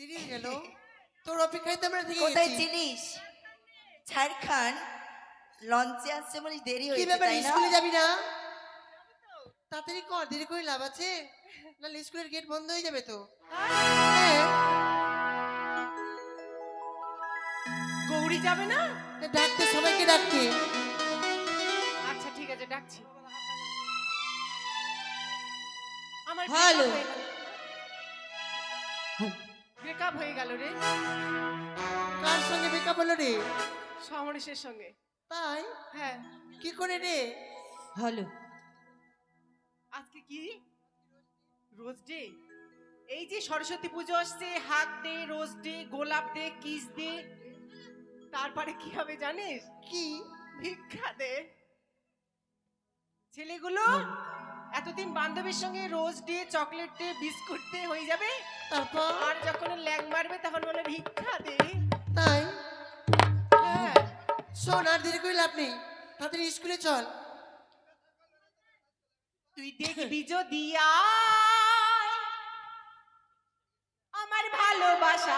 তিরিয়ে গেল তোর অপেক্ষায় তো আমরা থেকে কোথায় গেছি চিনিস ছাড় খান লঞ্চে আসছে বলি দেরি হয়ে যাবে তাই না স্কুলে যাবি না তাড়াতাড়ি কর দেরি করে লাভ আছে না স্কুলের গেট বন্ধ হয়ে যাবে তো হ্যাঁ, যাবে না ডাকতে সবাইকে ডাকতে আচ্ছা ঠিক আছে ডাকছি আমার ভালো হয়ে গেল। রে। কার সঙ্গে বেকআপ হলো রে? সমরেশের সঙ্গে। তাই? হ্যাঁ। কি করে রে? হলো। আজকে কি? Rose day. এই যে সরস্বতী পুজো আসছে হাক দে রোজ ডে গোলাপ দে কিস দে। তারপরে কি হবে জানিস? কি? ভিক্ষা দে। ছেলেগুলো? এতদিন বান্ধবীর সঙ্গে রোজ দিয়ে চকলেট দিয়ে বিস্কুট দিয়ে হয়ে যাবে। আর যখন ল্যাং মারবে তখন বলে ভিক্ষা দে। তাই? হ্যাঁ। শোন আর দেরি করে লাভ নেই। তাড়াতাড়ি স্কুলে চল। তুই দেখবি যদি আমার ভালোবাসা